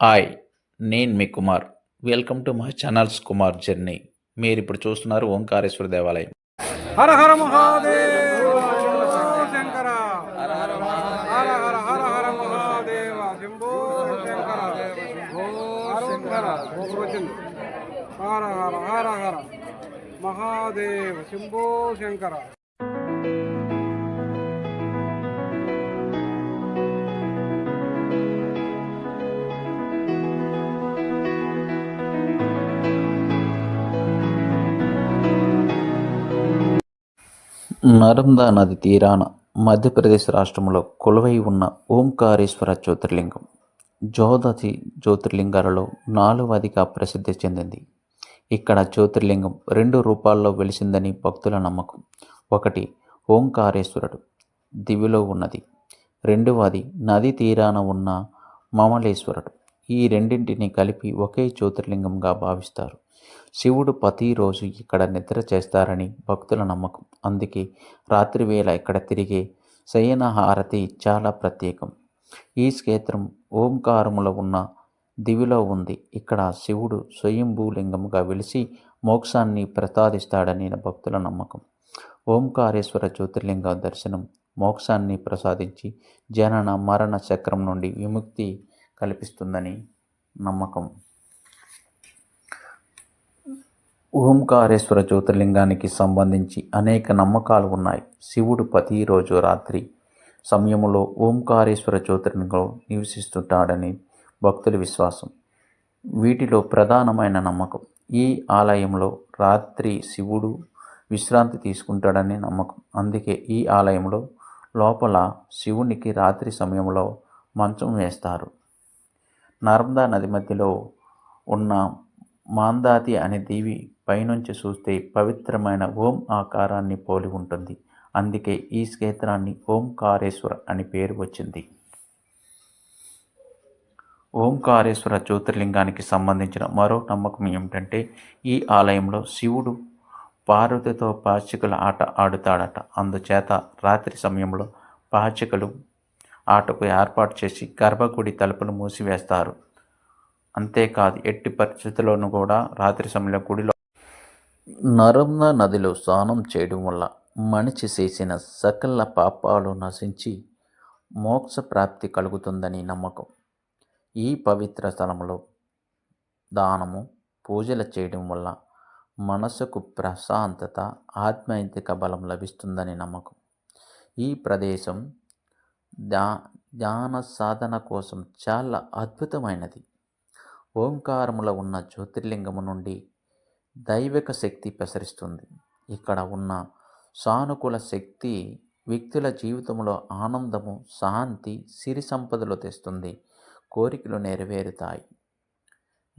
Hi నేను మీ Kumar. Welcome to my channels Kumar journey. మీరు ఇప్పుడు చూస్తున్నారు ఓంకారేశ్వర దేవాలయం. హర హర మహాదేవ శంకర హర హర హర హర హర మహాదేవ శంభో శంకర శంకర హర హర హర హర. మహాదేవ శంభో శంకర నర్మదా నది తీరాన మధ్యప్రదేశ్ రాష్ట్రంలో కొలువై ఉన్న ఓంకారేశ్వర జ్యోతిర్లింగం జోదశి జ్యోతిర్లింగాలలో నాలుగవదిగా ప్రసిద్ధి చెందింది. ఇక్కడ జ్యోతిర్లింగం రెండు రూపాల్లో వెలిసిందని భక్తుల నమ్మకం. ఒకటి ఓంకారేశ్వరుడు దివిలో ఉన్నది. రెండవది నది తీరాన ఉన్న మమలేశ్వరుడు. ఈ రెండింటిని కలిపి ఒకే జ్యోతిర్లింగంగా భావిస్తారు. శివుడు ప్రతిరోజు ఇక్కడ నిద్ర చేస్తారని భక్తుల నమ్మకం. అందుకే రాత్రివేళ ఇక్కడ తిరిగే శయన హారతి చాలా ప్రత్యేకం. ఈ క్షేత్రం ఓంకారములో ఉన్న దివిలో ఉంది. ఇక్కడ శివుడు స్వయంభూలింగముగా వెలిసి మోక్షాన్ని ప్రసాదిస్తాడని భక్తుల నమ్మకం. ఓంకారేశ్వర జ్యోతిర్లింగ దర్శనం మోక్షాన్ని ప్రసాదించి జనన మరణ చక్రం నుండి విముక్తి కల్పిస్తుందని నమ్మకం. ఓంకారేశ్వర జ్యోతిర్లింగానికి సంబంధించి అనేక నమ్మకాలు ఉన్నాయి. శివుడు ప్రతిరోజు రాత్రి సమయంలో ఓంకారేశ్వర జ్యోతిర్లింగంలో నివసిస్తుంటాడని భక్తుల విశ్వాసం. వీటిలో ప్రధానమైన నమ్మకం ఈ ఆలయంలో రాత్రి శివుడు విశ్రాంతి తీసుకుంటాడని నమ్మకం. అందుకే ఈ ఆలయంలో లోపల శివునికి రాత్రి సమయంలో మంచం వేస్తారు. నర్మదా నది మధ్యలో ఉన్న మాందాతి అనే దేవి పైనుంచి చూస్తే పవిత్రమైన ఓం ఆకారాన్ని పోలి ఉంటుంది. అందుకే ఈ క్షేత్రాన్ని ఓంకారేశ్వర అని పేరు వచ్చింది. ఓంకారేశ్వర జ్యోతిర్లింగానికి సంబంధించిన మరో నమ్మకం ఏమిటంటే ఈ ఆలయంలో శివుడు పార్వతితో పాచికల ఆట ఆడుతాడట. అందుచేత రాత్రి సమయంలో పాచికలు ఆటకు ఏర్పాటు చేసి గర్భగుడి తలుపులు మూసివేస్తారు. అంతేకాదు ఎట్టి పరిస్థితుల్లోనూ కూడా రాత్రి సమయంలో గుడిలో నర్మదా నదిలో స్నానం చేయడం వల్ల మనిషి చేసిన సకల పాపాలు నశించి మోక్ష ప్రాప్తి కలుగుతుందని నమ్మకం. ఈ పవిత్ర స్థలంలో దానము పూజలు చేయడం వల్ల మనసుకు ప్రశాంతత ఆధ్యాత్మిక బలం లభిస్తుందని నమ్మకం. ఈ ప్రదేశం ధ్యా ధ్యాన సాధన కోసం చాలా అద్భుతమైనది. ఓంకారములో ఉన్న జ్యోతిర్లింగము నుండి దైవిక శక్తి ప్రసరిస్తుంది. ఇక్కడ ఉన్న సానుకూల శక్తి వ్యక్తుల జీవితంలో ఆనందము శాంతి సిరి సంపదలు తెస్తుంది. కోరికలు నెరవేరుతాయి.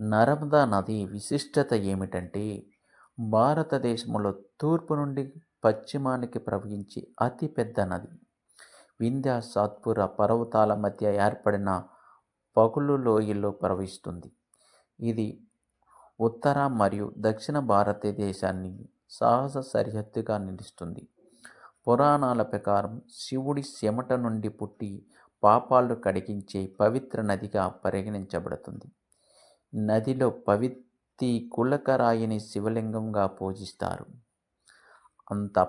నర్మదా నది విశిష్టత ఏమిటంటే భారతదేశంలో తూర్పు నుండి పశ్చిమానికి ప్రవహించి అతిపెద్ద నది. వింధ్య సాత్పుర పర్వతాల మధ్య ఏర్పడిన పగులు లోయల్లో ప్రవహిస్తుంది. ఇది ఉత్తర మరియు దక్షిణ భారతదేశాన్ని సాహస సరిహద్దుగా నిలుస్తుంది. పురాణాల ప్రకారం శివుడి చెమట నుండి పుట్టి పాపాలు కడిగించే పవిత్ర నదిగా పరిగణించబడుతుంది. నదిలో పవిత్రి కులకరాయిని శివలింగంగా పూజిస్తారు. అంత